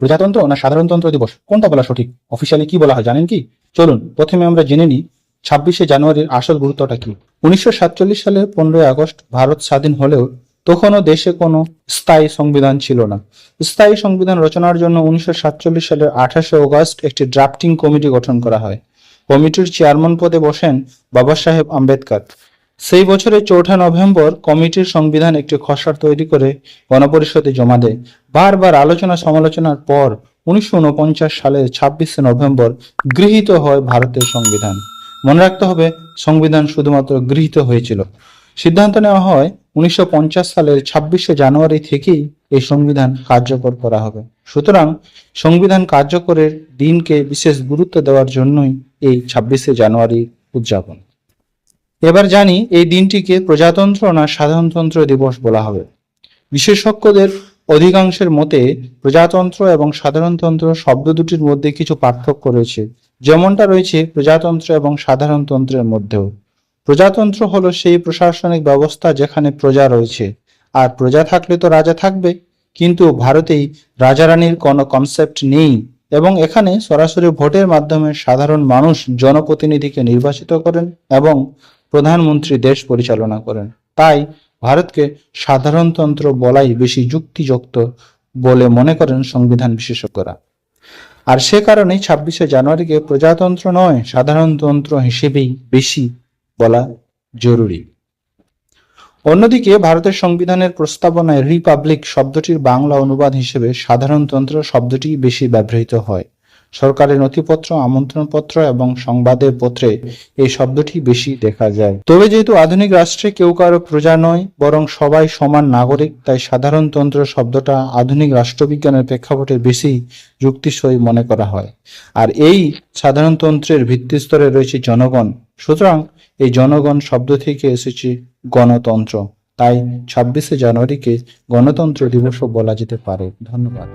প্রজাতন্ত্র না সাধারণতন্ত্র দিবস? কোনটা বলা সঠিক? অফিসিয়ালি কি বলা হয়, জানেন কি? চলুন, প্রথমে আমরা জেনে নিই, ছাব্বিশে জানুয়ারির আসল গুরুত্বটা কি? উনিশশো সালের পনেরোই আগস্ট ভারত স্বাধীন হলেও তখনও দেশে কোনো স্থায়ী সংবিধান ছিল না। স্থায়ী সংবিধান রচনার জন্য উনিশশো সাতচল্লিশ সালের আঠাশে অগস্ট একটি ড্রাফটিং কমিটি গঠন করা হয়। কমিটির চেয়ারম্যান পদে বসেন বাবা সাহেব আম্বেদকর। সেই বছরের চৌঠা নভেম্বর কমিটির সংবিধান একটি খসড়া তৈরি করে গণপরিষদে জমা দেয়। বারবার আলোচনা সমালোচনার পর উনিশশো উনপঞ্চাশ সালের ছাব্বিশে নভেম্বর গৃহীত হয় ভারতের সংবিধান। মনে রাখতে হবে, সংবিধান শুধুমাত্র গৃহীত হয়েছিল। সিদ্ধান্ত নেওয়া হয় উনিশশো পঞ্চাশ সালের ছাব্বিশে জানুয়ারি থেকেই এই সংবিধান কার্যকর করা হবে। সুতরাং সংবিধান কার্যকরের দিনকে বিশেষ গুরুত্ব দেওয়ার জন্যই এই ছাব্বিশে জানুয়ারি উদযাপন। এবার জানি এই দিনটিকে প্রজাতন্ত্র না সাধারণতন্ত্র দিবস বলা হবে। বিশেষজ্ঞদের অধিকাংশের মতে প্রজাতন্ত্র এবং সাধারণতন্ত্র শব্দ দুটির মধ্যে কিছু পার্থক্য রয়েছে। যেমনটা রয়েছে প্রজাতন্ত্র এবং সাধারণতন্ত্রের মধ্যেও। প্রজাতন্ত্র হলো সেই প্রশাসনিক ব্যবস্থা যেখানে প্রজা রয়েছে। আর প্রজা থাকলে তো রাজা থাকবে। কিন্তু ভারতেই রাজারানীর কোনো কনসেপ্ট নেই এবং এখানে সরাসরি ভোটের মাধ্যমে সাধারণ মানুষ জনপ্রতিনিধিকে নির্বাচিত করেন এবং প্রধানমন্ত্রী দেশ পরিচালনা করেন। তাই ভারতকে সাধারণতন্ত্র বলাই বেশি যুক্তিযুক্ত বলে মনে করেন সংবিধান বিশেষজ্ঞরা। আর সে কারণেই ছাব্বিশে জানুয়ারিকে প্রজাতন্ত্র নয় সাধারণতন্ত্র হিসেবেই বেশি বলা জরুরি। অন্যদিকে ভারতের সংবিধানের প্রস্তাবনায় রিপাবলিক শব্দটির বাংলা অনুবাদ হিসেবে সাধারণতন্ত্র শব্দটি বেশি ব্যবহৃত হয়। সরকারের নথিপত্র, আমন্ত্রণপত্র এবং সংবাদের পত্রে এই শব্দটি বেশি দেখা যায়। তবে যেহেতু আধুনিক রাষ্ট্রে কেউ কারও প্রজা নয়, বরং সবাই সমান নাগরিক, তাই সাধারণতন্ত্র শব্দটা আধুনিক রাষ্ট্রবিজ্ঞানের প্রেক্ষাপটে বেশি যুক্তিসই মনে করা হয়। আর এই সাধারণতন্ত্রের ভিত্তিস্তরে রয়েছে জনগণ। সুতরাং এই জনগণ শব্দ থেকে এসেছে গণতন্ত্র। তাই ছাব্বিশে জানুয়ারিকে গণতন্ত্র দিবসও বলা যেতে পারে। ধন্যবাদ।